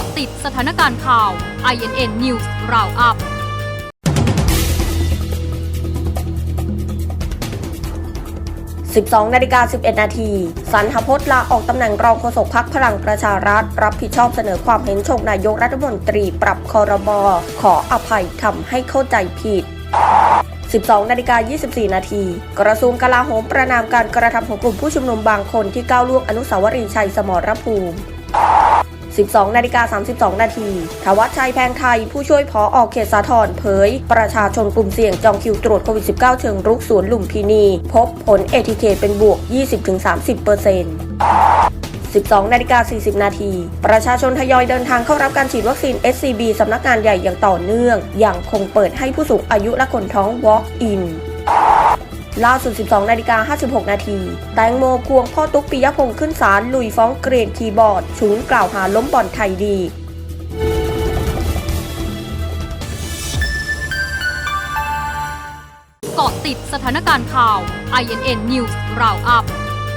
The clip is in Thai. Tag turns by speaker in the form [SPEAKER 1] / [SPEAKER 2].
[SPEAKER 1] าะติดสถานการณ์ข่าว INN News Roundup
[SPEAKER 2] 12นาฬิกา11 นาทีสันหพจน์ลาออกตำแหน่งรองโฆษกพักพลังประชารัฐ รับผิดชอบเสนอความเห็นชมนายกรัฐมนตรีปรับคอรบขออภัยทำให้เข้าใจผิด 12นาฬิกา24 นาทีกระทรวงกลาโหมประนามการกระทำของกลุ่มผู้ชุมนุมบางคนที่ก้าวล่วงอนุสาวรีย์ชัยสมรภูมิ 12 นาฬิกา 32 นาทีทวัชชัยแพงไทย ผู้ช่วยพอออกเขตสาทรเผย ประชาชนกลุ่มเสี่ยงจองคิวตรวจโควิด -19 เชิงรุกสวนลุมพินี พบผล ATK เป็นบวก 20-30% 12นาฬิกา40 นาที ประชาชนทยอยเดินทางเข้ารับการฉีดวัคซีน SCB สำนักงานใหญ่อย่างต่อเนื่อง อย่างคงเปิดให้ผู้สูงอายุและคนท้อง Walk in ล่าสุด 12 นาฬิกา 56 นาที แตงโมควงพ่อตุ๊กปิยพงศ์ขึ้นศาลลุยฟ้องเกรนคีย์บอร์ดชุนกล่าวหาล้มบ่อนไทยดี
[SPEAKER 1] เกาะติดสถานการณ์ข่าว INN News Roundup